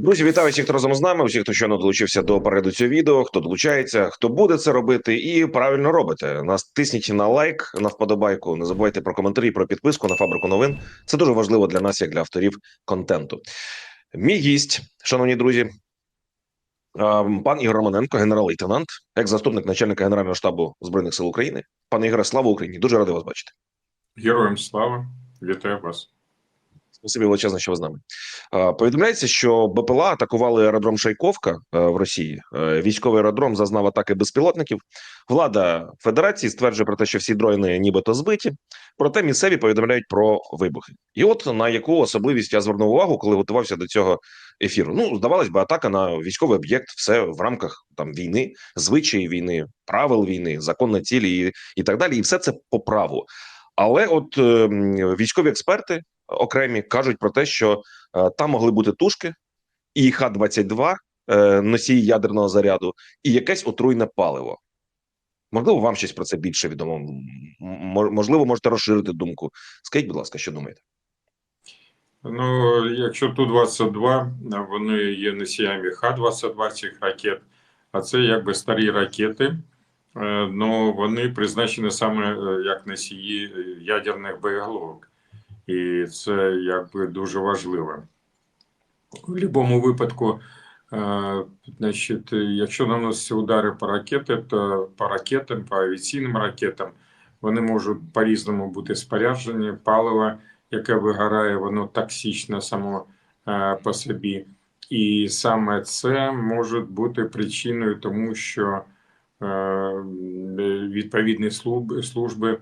Друзі, вітаю всіх, хто разом з нами. Усіх, хто щойно долучився до перегляду цього відео, хто долучається, хто буде це робити, і правильно робите. Нас тисніть на лайк, на вподобайку. Не забувайте про коментарі, про підписку на фабрику новин. Це дуже важливо для нас, як для авторів контенту. Мій гість, шановні друзі, пан Ігор Романенко, генерал-лейтенант, екс-заступник начальника Генерального штабу збройних сил України. Пане Ігоре, слава Україні! Дуже радий вас бачити. Героям слава, вітаю вас. Спасибі величезне, що ви з нами. Е, Повідомляється, що БПЛА атакували аеродром Шайковка е, в Росії. Е, Військовий аеродром зазнав атаки безпілотників. Влада Федерації стверджує про те, що всі дрони нібито збиті. Проте місцеві повідомляють про вибухи. І от на яку особливість я звернув увагу, коли готувався до цього ефіру. Ну, здавалось би, атака на військовий об'єкт, все в рамках там війни, звичаї війни, правил війни, законні цілі і, і так далі. І все це по праву. Але от е, військові експерти окремі кажуть про те, що е, там могли бути тушки, і Х-22, е, носій ядерного заряду, і якесь отруйне паливо. Можливо, вам щось про це більше відомо. Можливо, можете розширити думку. Скажіть, будь ласка, що думаєте? Ну, якщо Ту-22, вони є носіями Х-22 цих ракет, а це якби старі ракети, але вони призначені саме е, як носії ядерних боєголовок. І це якби дуже важливо. В будь-якому випадку, е, значить, якщо наносяться удари по ракети, то по ракетам, по авіаційним ракетам, вони можуть по-різному бути споряджені, паливо, яке вигорає, воно токсично само е, по собі. І саме це може бути причиною, тому що е, відповідні служби,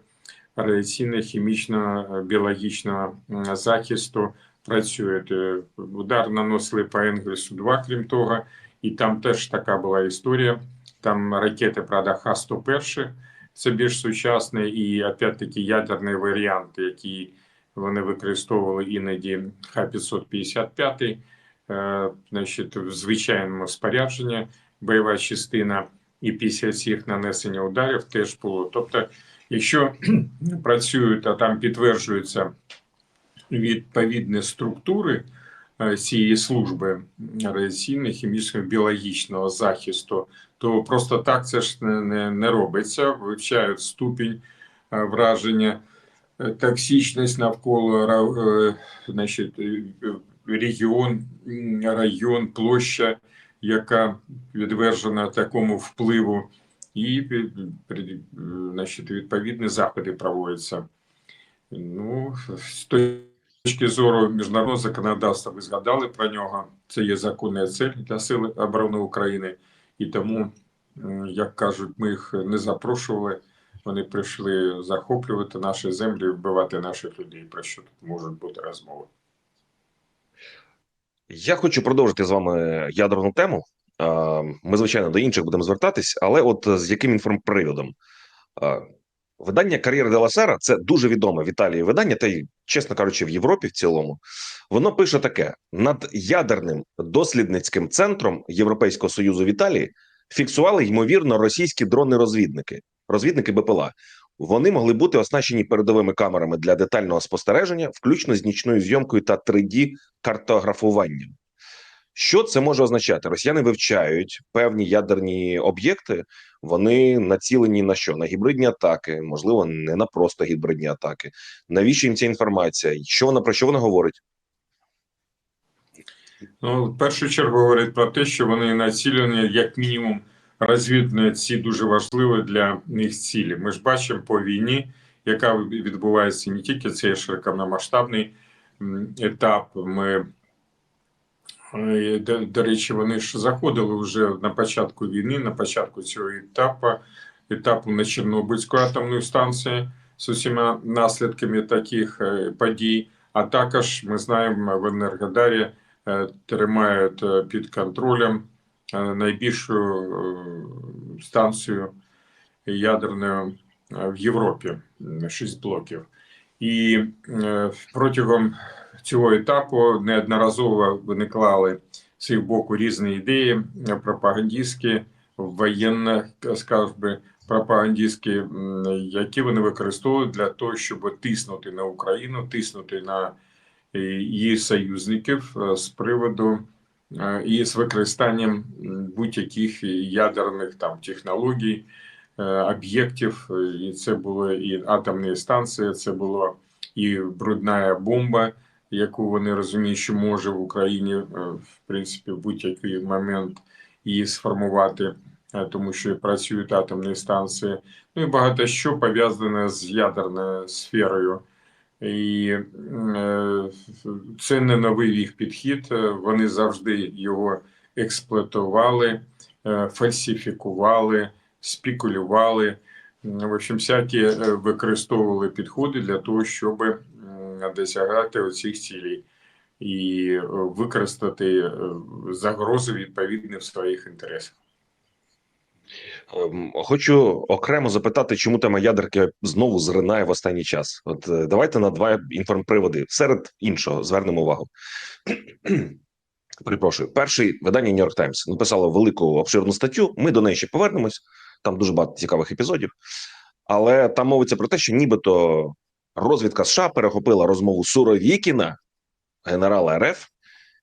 служби радіаційно хімічного біологічного захисту працюють. Е, Удар наносили по Енгельсу 2, крім того, і там теж така була історія. Там ракети, правда, Х-101, це більш сучасний і опять-таки ядерний варіант, який вони використовували іноді Х-555, е, значить, в звичайному спорядженні бойова частина і після цих нанесення ударів теж було. Тобто, якщо працюють, а там підтверджуються відповідні структури е, цієї служби радіаційного, хімічного, біологічного захисту, то просто так це ж не, не, не робиться. Вивчають ступінь е, враження, е, токсичність навколо значить, регіон, район, площа, яка відвержена такому впливу, і значить, відповідні заходи проводяться. Ну, з точки зору міжнародного законодавства, ви згадали про нього. Це є законна цель для Сил оборони України, і тому, як кажуть, ми їх не запрошували. Вони прийшли захоплювати наші землі, вбивати наших людей. Про що тут можуть бути розмови? Я хочу продовжити з вами ядерну тему. Е, Ми, звичайно, до інших будемо звертатись, але от з яким інформприводом? Е, Видання Кар'єра де ла це дуже відоме в Італії видання, та й, чесно кажучи, в Європі в цілому. Воно пише таке: над ядерним дослідницьким центром Європейського Союзу в Італії фіксували ймовірно російські дрони-розвідники, розвідники БПЛА. Вони могли бути оснащені передовими камерами для детального спостереження, включно з нічною зйомкою та 3D картографуванням. Що це може означати? Росіяни вивчають певні ядерні об'єкти. Вони націлені на що? На гібридні атаки, можливо, не на просто гібридні атаки. Навіщо їм ця інформація? Що вона про що вона говорить? Ну, в першу чергу говорить про те, що вони націлені, як мінімум, розвідні ці дуже важливі для них цілі. Ми ж бачимо по війні, яка відбувається не тільки цей широкомасштабний етап. Ми, до, до речі, вони ж заходили вже на початку війни, на початку цього етапу, етапу на Чорнобильську атомну станцію з усіма наслідками таких е, подій. А також ми знаємо в Енергодарі е, тримають е, під контролем е, найбільшу е, станцію ядерну е, в Європі, шість блоків. І е, протягом цього етапу неодноразово виникали з їх боку різні ідеї е, пропагандистські, воєнно, скажімо, би, пропагандистські, які вони використовують для того, щоб тиснути на Україну, тиснути на е, її союзників е, з приводу е, і з використанням будь-яких ядерних там технологій, е, об'єктів. І це було і атомні станції, це було і брудна бомба, яку вони розуміють, що може в Україні е, в принципі в будь-який момент її сформувати, е, тому що працюють атомні станції. Ну і багато що пов'язане з ядерною сферою. І е, це не новий їх підхід. Вони завжди його експлуатували, фальсифікували, спекулювали. В общем, всякі використовували підходи для того, щоб досягати оцих цілей і е, використати е, загрози відповідні в своїх інтересах. Ем, Хочу окремо запитати, чому тема ядерки знову зринає в останній час. От е, давайте на два інформприводи. Серед іншого звернемо увагу. Перепрошую, перший видання New York Times написало велику обширну статтю. Ми до неї ще повернемось. Там дуже багато цікавих епізодів. Але там мовиться про те, що нібито розвідка США перехопила розмову Суровікіна, генерала РФ,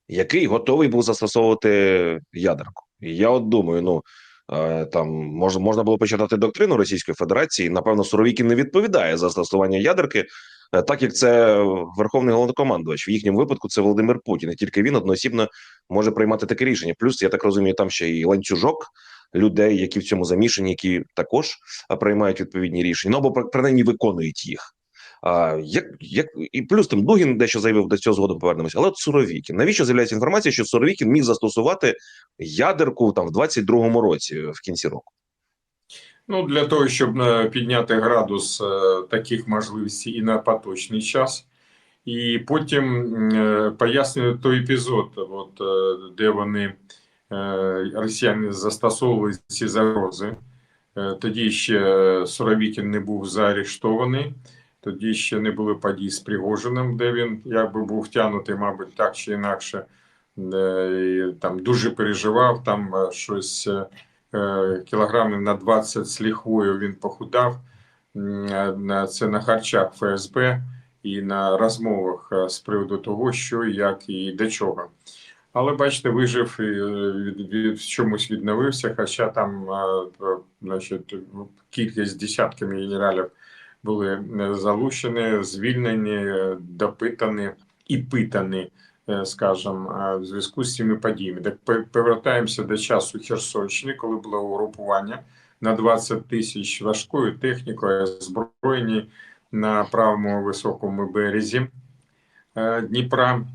який готовий був застосовувати ядерку. І я от думаю, ну е, там можна можна було почитати доктрину Російської Федерації. Напевно, Суровікін не відповідає за застосування ядерки, е, так як це верховний головнокомандувач. В їхньому випадку це Володимир Путін. І тільки він одноосібно може приймати таке рішення. Плюс я так розумію, там ще і ланцюжок людей, які в цьому замішані, які також е, приймають відповідні рішення, ну або при- принаймні виконують їх. А, як, як і плюс там Дугін дещо заявив до цього згодом повернемося. Але от Суровікін. Навіщо з'являється інформація, що Суровікін міг застосувати ядерку там в 22-му році в кінці року? Ну, для того, щоб е, підняти градус е, таких можливостей і на поточний час, і потім е, пояснюю той епізод, от, е, де вони е, росіяни застосовували ці загрози. Е, Тоді ще Суровікін не був заарештований, тоді ще не були подій з Пригожиним, де він якби був втягнутий, мабуть, так чи інакше. Е, і Там дуже переживав, там е, щось. е, кілограмів на 20 з ліхвою він похудав. Це на харчах ФСБ і на розмовах з приводу того, що, як і до чого. Але бачите, вижив від, від, чомусь відновився, хоча там значить, кількість десятками генералів були е, залучені, звільнені, е, допитані і питані е, скажем, е, в зв'язку з цими подіями. Так повертаємося до часу Херсонщини, коли було угрупування на 20 тисяч важкою технікою, озброєні на правому високому березі Дніпра.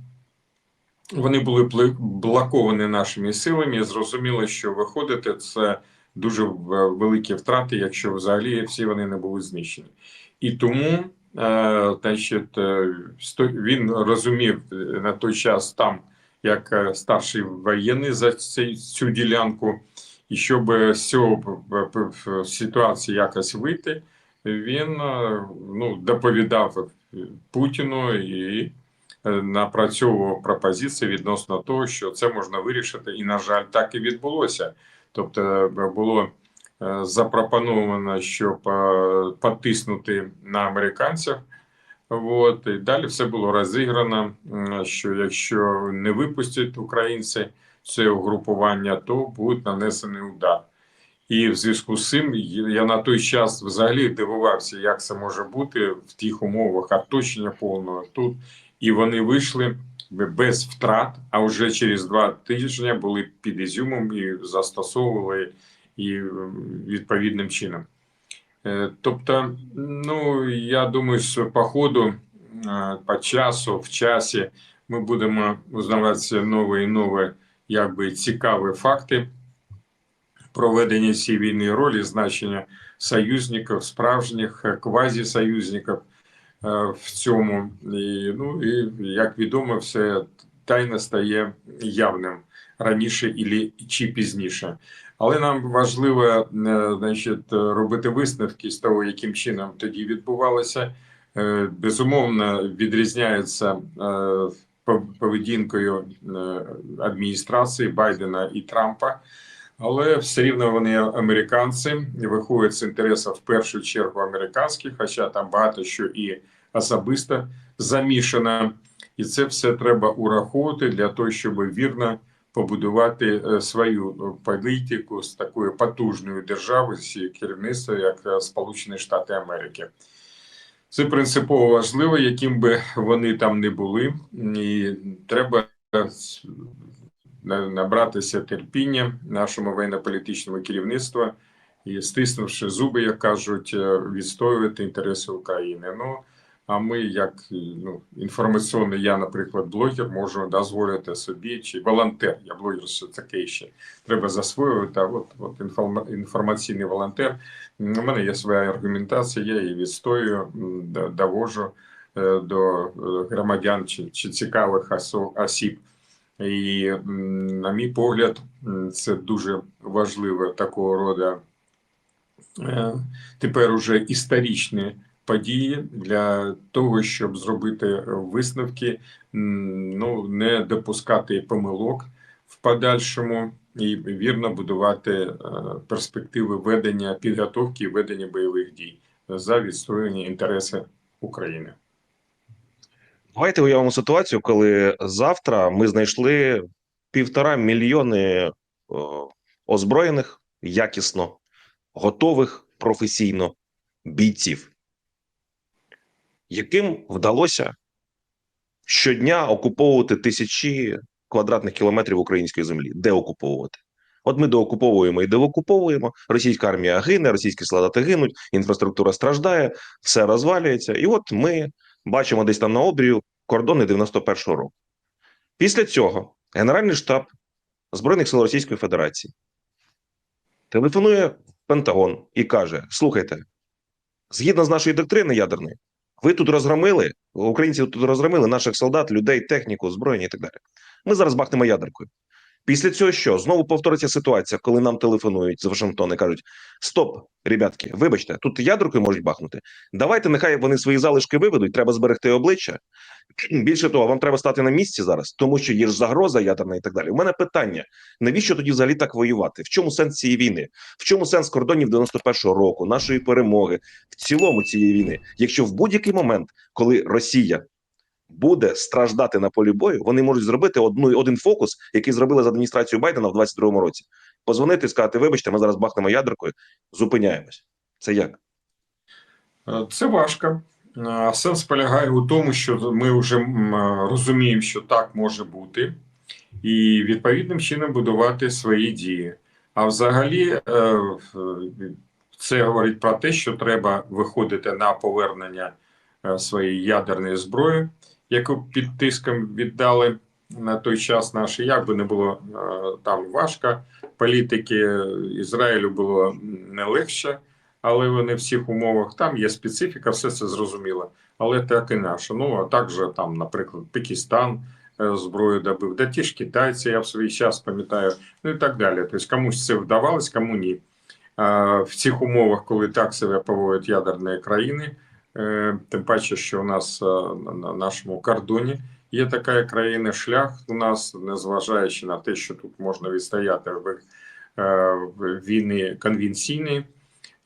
Вони були блоковані нашими силами. Зрозуміло, що виходити це дуже великі втрати, якщо взагалі всі вони не були знищені. І тому Е, значить, е, він розумів е, на той час там, як е, старший воєнний за цю ділянку, і щоб з цього ситуації якось вийти, він е, ну, доповідав Путіну і е, напрацьовував пропозиції відносно того, що це можна вирішити, і, на жаль, так і відбулося. Тобто е, було е, запропоновано, щоб е, потиснути на американців. От, і далі все було розіграно, що якщо не випустять українці це угрупування, то буде нанесений удар. І в зв'язку з цим я на той час взагалі дивувався, як це може бути в тих умовах оточення повного тут. І вони вийшли без втрат, а вже через два тижні були під Ізюмом і застосовували і відповідним чином. Е, Тобто, ну я думаю, що по ходу, е, по часу, в часі ми будемо узнавати нові і нові, якби цікаві факти проведення цієї війни, ролі, значення союзників, справжніх е, квазісоюзників е, в цьому. І, ну і як відомо, все тайне стає явним раніше ілі чи пізніше. Але нам важливо е, значить, робити висновки з того, яким чином тоді відбувалося. Е, Безумовно, відрізняється е, поведінкою е, адміністрації Байдена і Трампа, але все рівно вони американці і виходять з інтересів в першу чергу американських, хоча там багато що і особисто замішано. І це все треба ураховувати для того, щоб вірно побудувати е, свою е, політику з такою потужною державою з керівництвом, як е, Сполучені Штати Америки. Це принципово важливо, яким би вони там не були, і треба е, набратися терпіння нашому воєнно-політичному керівництву і стиснувши зуби, як кажуть, е, відстоювати інтереси України. Ну а ми, як е, ну, інформаційний, я, наприклад, блогер, можу дозволити собі чи волонтер. Я блогер, що таке ще треба засвоювати. А от, от інформаційний волонтер. У мене є своя аргументація, я її відстоюю, довожу е, до громадян чи, чи цікавих осіб. І, на мій погляд, це дуже важливо такого роду е, тепер уже історичні події для того, щоб зробити висновки, ну не допускати помилок в подальшому і вірно будувати е, перспективи ведення підготовки і ведення бойових дій за відстоювання інтереси України. Давайте уявимо ситуацію, коли завтра ми знайшли півтора мільйони озброєних, якісно, готових професійно бійців, яким вдалося щодня окуповувати тисячі квадратних кілометрів української землі. Де окуповувати? От ми доокуповуємо і деокуповуємо. Російська армія гине, російські солдати гинуть, інфраструктура страждає, все розвалюється. І от ми бачимо десь там на обрію кордони 91-го року. Після цього Генеральний штаб Збройних сил Російської Федерації телефонує Пентагон і каже: Слухайте, згідно з нашої доктрини ядерної, ви тут розгромили, українці тут розгромили наших солдат, людей, техніку, озброєння і так далі. Ми зараз бахнемо ядеркою. Після цього що? Знову повториться ситуація, коли нам телефонують з Вашингтона і кажуть: Стоп, ребятки, вибачте, тут ядеркою можуть бахнути. Давайте, нехай вони свої залишки виведуть, треба зберегти обличчя. Більше того, вам треба стати на місці зараз, тому що є ж загроза ядерна і так далі. У мене питання: навіщо тоді взагалі так воювати? В чому сенс цієї війни? В чому сенс кордонів 91-го року, нашої перемоги, в цілому цієї війни? Якщо в будь-який момент, коли Росія буде страждати на полі бою, вони можуть зробити одну один фокус, який зробили з адміністрацією Байдена в 22-му році. Позвонити і сказати: вибачте, ми зараз бахнемо ядеркою, зупиняємось. Це як? Е, Це важко. Е, Сенс полягає у тому, що ми вже розуміємо, що так може бути, і відповідним чином будувати свої дії. А взагалі, е, це говорить про те, що треба виходити на повернення е, своєї ядерної зброї, яку під тиском віддали на той час наші. Як би не було е, там важко, політики Ізраїлю було не легше але вони в всіх умовах там є специфіка, все це зрозуміло. Але так і наше. Ну а також там, наприклад, Пакистан е, зброю добив, да ті ж китайці, я в свій час пам'ятаю, ну і так далі. Тобто комусь це вдавалось, кому ні. В цих умовах, коли так себе поводять ядерні країни, е, тим паче, що у нас е, на- на нашому кордоні є така країна, шлях у нас, незважаючи на те, що тут можна відстояти в, е, війни конвенційні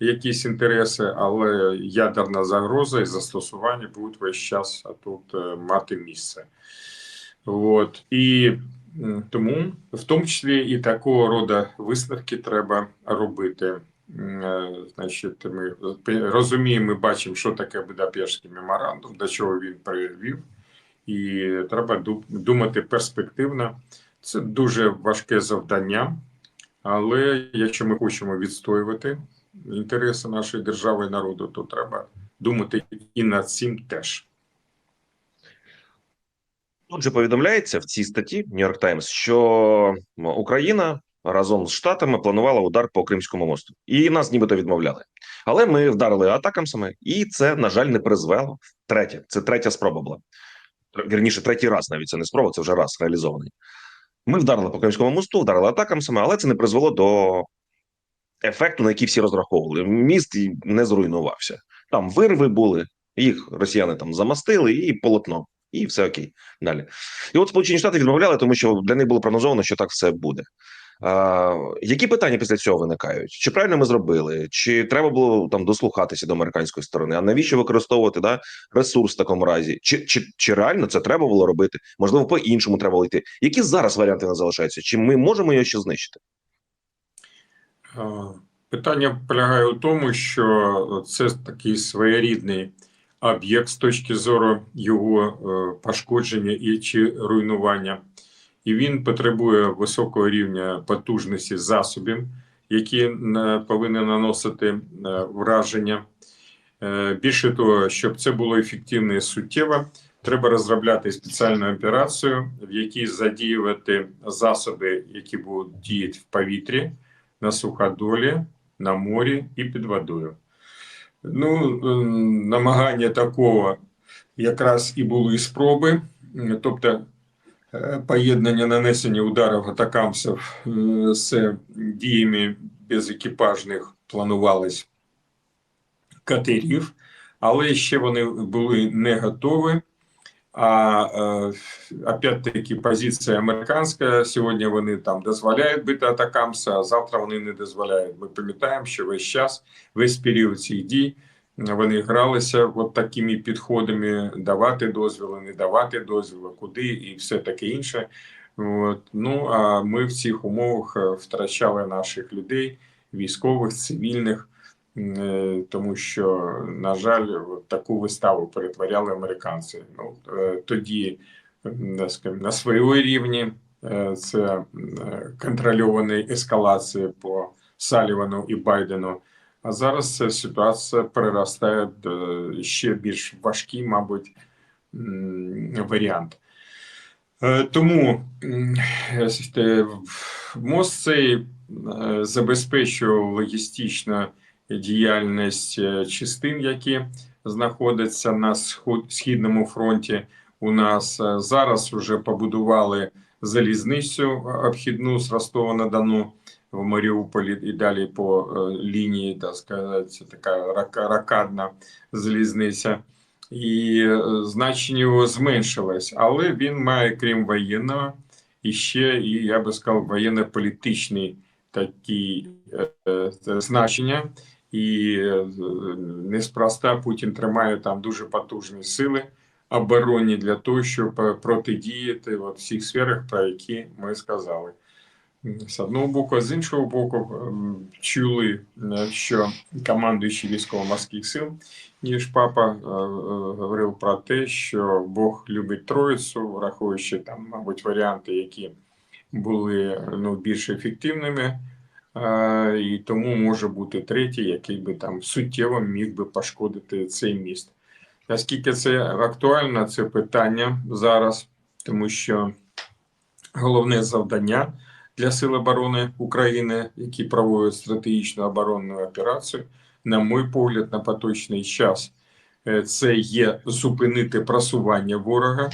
якісь інтереси, але ядерна загроза і застосування будуть весь час тут е, мати місце. От. І тому, в тому числі, і такого роду висновки треба робити. Е, Значить, ми розуміємо, ми бачимо, що таке Будапештський меморандум, до чого він привів, і треба думати перспективно. Це дуже важке завдання, але якщо ми хочемо відстоювати інтереси нашої держави і народу, то треба думати і над цим теж. Тут же повідомляється в цій статті New York Times, що Україна разом з Штатами планувала удар по Кримському мосту, і нас нібито відмовляли. Але ми вдарили атакамсами, і це, на жаль, не призвело. Третє, це третя спроба була. Вірніше, третій раз навіть це не спроба, це вже раз реалізований. Ми вдарили по Кримському мосту, вдарили атакамсами, але це не призвело до ефекту, на який всі розраховували. Міст не зруйнувався. Там вирви були, їх росіяни там замастили, і полотно, і все окей. Далі. І от Сполучені Штати відмовляли, тому що для них було прогнозовано, що так все буде. Які питання після цього виникають? Чи правильно ми зробили? Чи треба було там дослухатися до американської сторони? А навіщо використовувати да, ресурс в такому разі? Чи, чи, чи реально це треба було робити? Можливо, по іншому треба було йти. Які зараз варіанти не залишаються? Чи ми можемо його ще знищити? Питання полягає у тому, що це такий своєрідний об'єкт з точки зору його е, пошкодження і чи руйнування, і він потребує високого рівня потужності засобів, які е, повинні наносити е, враження. Е, Більше того, щоб це було ефективно і суттєво, треба розробляти спеціальну операцію, в якій задіювати засоби, які будуть діяти в повітрі на суходолі, на морі і під водою. Ну, намагання такого якраз і були спроби, тобто поєднання нанесення ударів атакамсів е, з діями безекіпажних планувались катерів, але ще вони були не готові. А е, опять-таки позиція американська. Сьогодні вони там дозволяють бити атакамса, а завтра вони не дозволяють. Ми пам'ятаємо, що весь час, весь період цих дій вони гралися от такими підходами: давати дозвіли, не давати дозвіли, куди і все таке інше. От. Ну а ми в цих умовах е, втрачали наших людей, військових, цивільних. Е, тому що, на жаль, таку виставу перетворяли американці. Ну е, тоді м, на своєму рівні це м, е, контрольовані ескалації по Салівану і Байдену. А зараз ця ситуація переростає в ще більш важкий, мабуть, варіант. Е, Тому мост цей е, забезпечував логістично діяльність е, частин, які знаходяться на східному фронті. У нас зараз вже побудували залізницю обхідну з Ростова на Дону в Маріуполі і далі по е, лінії, так сказати, така рака- ракадна залізниця. І е, значення його зменшилось, але він має, крім воєнного, і ще, і я би сказав, воєнно-політичний такі е, е, значення. І е, неспроста Путін тримає там дуже потужні сили оборонні для того, щоб протидіяти от всіх сферах, про які ми сказали. З одного боку, з іншого боку, чули, е, що командуючий військово-морських сил, ніж папа е, е, говорив про те, що Бог любить Троїцю, враховуючи там, мабуть, варіанти, які були ну, більш ефективними. І тому може бути третій, який би там суттєво міг би пошкодити цей міст. Наскільки це актуально, це питання зараз, тому що головне завдання для Сил оборони України, які проводять стратегічну оборонну операцію, на мій погляд, на поточний час, е, це є зупинити просування ворога,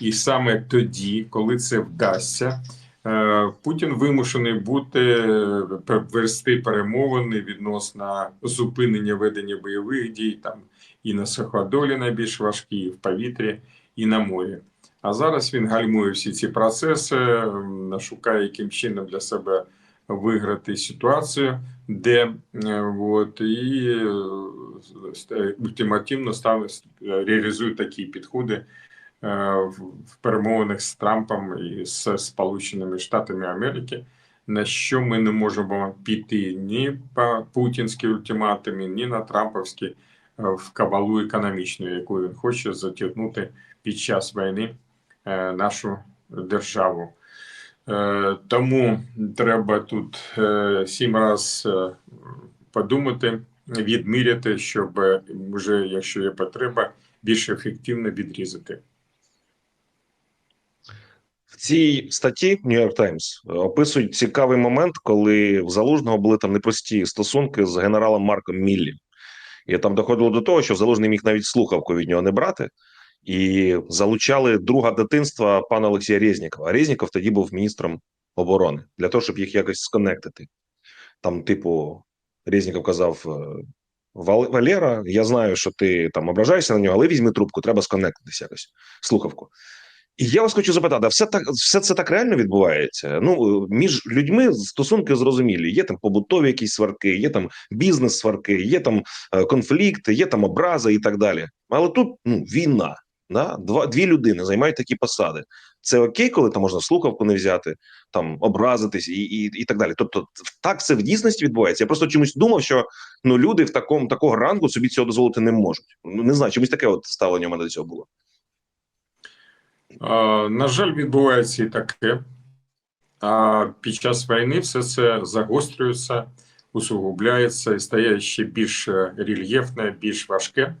і саме тоді, коли це вдасться. Е, Путін вимушений бути е, вести перемовини відносно зупинення ведення бойових дій там і на суходолі найбільш важкі, і в повітрі, і на морі. А зараз він гальмує всі ці процеси, шукає яким чином для себе виграти ситуацію, де е, от, і е, ультимативно став реалізує такі підходи е, в перемовинах з Трампом і з Сполученими Штатами Америки, на що ми не можемо піти ні по путінській ультиматумі, ні на Трамповські в кабалу економічну, яку він хоче затягнути під час війни нашу державу. Е, Тому треба тут е, сім раз е, подумати, відміряти, щоб е, вже, якщо є потреба, більш ефективно відрізати. В цій статті New York Times описують цікавий момент, коли в Залужного були там непрості стосунки з генералом Марком Міллі. І там доходило до того, що Залужний міг навіть слухавку від нього не брати, і залучали друга дитинства пана Олексія Резнікова. А Резніков тоді був міністром оборони для того, щоб їх якось сконектити. Там, типу, Резніков казав: е, Валера, я знаю, що ти там ображаєшся на нього, але візьми трубку, треба сконектитися якось слухавку. І я вас хочу запитати, а все так все це так реально відбувається? Ну між людьми стосунки зрозумілі. Є там побутові якісь сварки, є там бізнес-сварки, є там е, конфлікти, є там образи і так далі. Але тут ну війна. Да? Два дві людини займають такі посади. Це окей, коли там можна слухавку не взяти, там образитись і, і, і так далі. Тобто, так це в дійсності відбувається. Я просто чомусь думав, що ну люди в такому такого рангу собі цього дозволити не можуть. Ну не знаю, чомусь таке от ставлення у мене до цього було. А, На жаль, відбувається і таке. А під час війни все це загострюється, усугубляється і стає ще більш рельєфне, більш важке.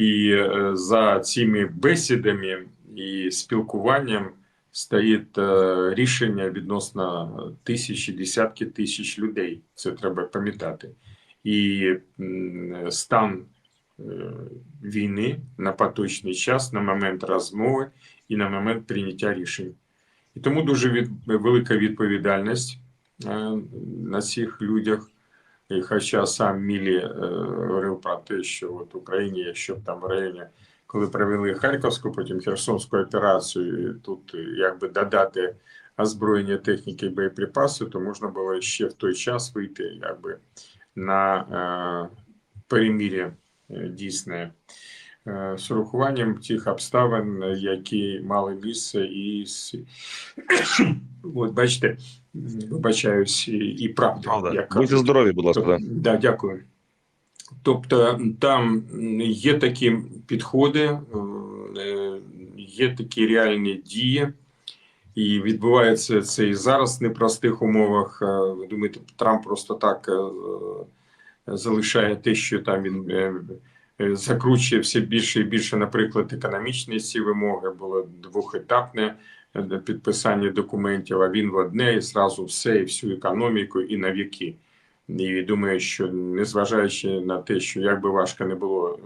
І е, за цими бесідами і спілкуванням стоїть е, рішення відносно тисячі, десятки тисяч людей. Це треба пам'ятати. І стан е, війни на поточний час, на момент розмови і на момент прийняття рішень. І тому дуже від, велика відповідальність на цих людях. І хоча сам Мілі е, говорив про те, що от Україні, якщо б там в районі, коли провели Харківську, потім Херсонську операцію, тут е, якби додати озброєння техніки і боєприпаси, то можна було ще в той час вийти якби на е, перемір'я е, дійсне з урахуванням тих обставин, які мали місце, і от бачите, вибачаюсь, і, правда. Правда, як будьте здорові, будь ласка. Тобто, Да. дякую. Тобто там є такі підходи, е, є такі реальні дії, і відбувається це і зараз в непростих умовах. Е, Ви думаєте, Трамп просто так е, залишає те, що там він е, е, закручує все більше і більше, наприклад, економічні ці вимоги було двохетапне е, підписання документів, а він в одне і зразу все, і всю економіку, і на віки. І думаю, що незважаючи на те, що як би важко не було е,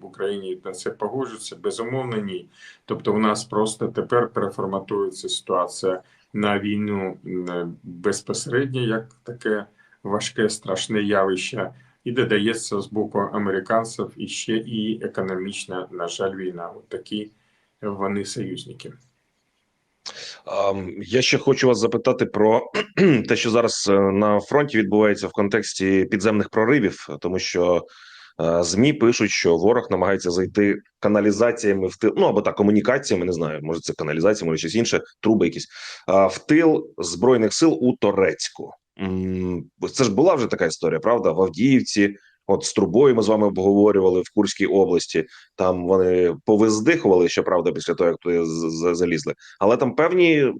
в Україні на це погоджуватися, безумовно, ні. Тобто, у нас просто тепер переформатується ситуація на війну е, безпосередньо, як таке важке, страшне явище, і додається з боку американців і ще і економічна, на жаль, війна. От такі вони союзники. Я ще хочу вас запитати про те, що зараз е, на фронті відбувається в контексті підземних проривів, тому що е, ЗМІ пишуть, що ворог намагається зайти каналізаціями в тил, ну або так, комунікаціями, не знаю, може це каналізація, може щось інше, труби якісь в тил збройних сил у Торецьку. Це ж була вже така історія, правда? В Авдіївці, от з трубою ми з вами обговорювали в Курській області. Там вони повиздихували, щоправда, після того, як туди залізли. Але там певні,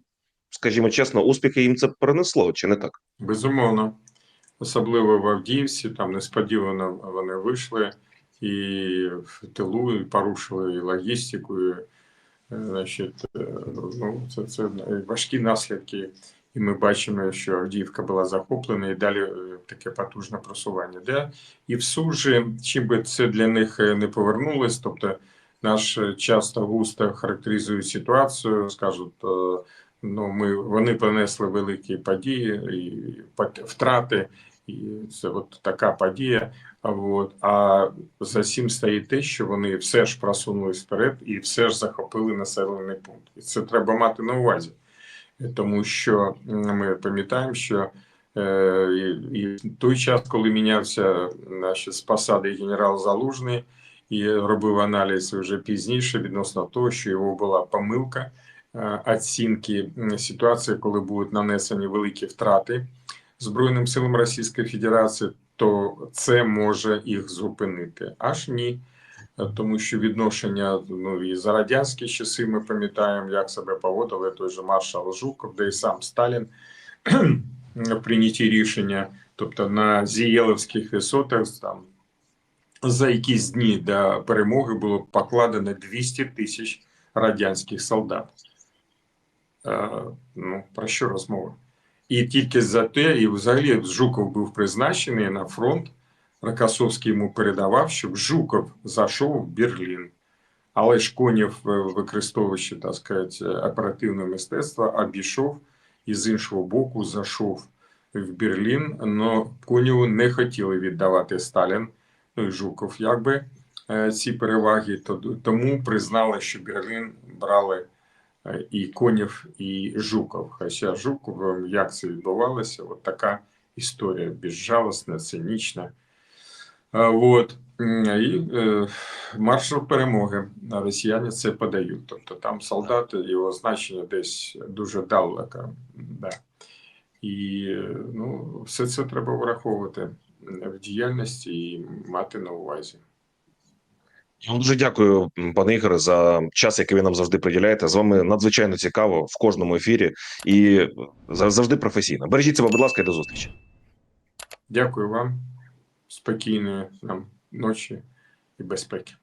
скажімо чесно, успіхи їм це принесло, чи не так? Безумовно, особливо в Авдіївці, там несподівано вони вийшли і в тилу і порушили і логістику. І, е, значить, е, ну, це, це важкі наслідки. І ми бачимо, що Авдіївка була захоплена, і далі е, таке потужне просування. Де? І в Сужі, чим би це для них е, не повернулось, тобто наш е, часто густо характеризують ситуацію, скажуть, ну ми вони понесли великі події і втрати, і це от така подія. А от а за цим стоїть те, що вони все ж просунулись вперед і все ж захопили населений пункт. І це треба мати на увазі, тому що ми пам'ятаємо, що. е, І, той час, коли мінявся значить, з посади генерал Залужний і робив аналіз вже пізніше відносно того, що його була помилка е, оцінки ситуації, коли будуть нанесені великі втрати Збройним силам Російської Федерації, то це може їх зупинити. Аж ні. Е, Тому що відношення ну і за радянські часи ми пам'ятаємо, як себе поводили той же маршал Жуков, де і сам Сталін в прийнятті рішення, тобто на Зієловських висотах там за якісь дні до перемоги було покладено 200 тисяч радянських солдат. Е, ну, про що розмова? І тільки за те, і взагалі Жуков був призначений на фронт. Рокосовський йому передавав, щоб Жуков зайшов в Берлін. Але ж Конєв, е, використовуючи так сказати, оперативне мистецтво, обійшов і з іншого боку зайшов в Берлін. але Конєву не хотіли віддавати Сталін, ну і Жуков, якби е, ці переваги. Тому признали, що Берлін брали е, і Конів, і Жуков. Хоча Жуков, як це відбувалося, от така історія безжалосна, цинічна. От. І е, маршал перемоги росіяни це подають. Тобто там солдати, його значення десь дуже далеко. Да. І ну, все це треба враховувати в діяльності і мати на увазі. Я вам дуже дякую, пане Ігоре, за час, який ви нам завжди приділяєте. З вами надзвичайно цікаво в кожному ефірі і завжди професійно. Бережіть себе, будь ласка, і до зустрічі. Дякую вам, спокійної нам ночі і безпеки.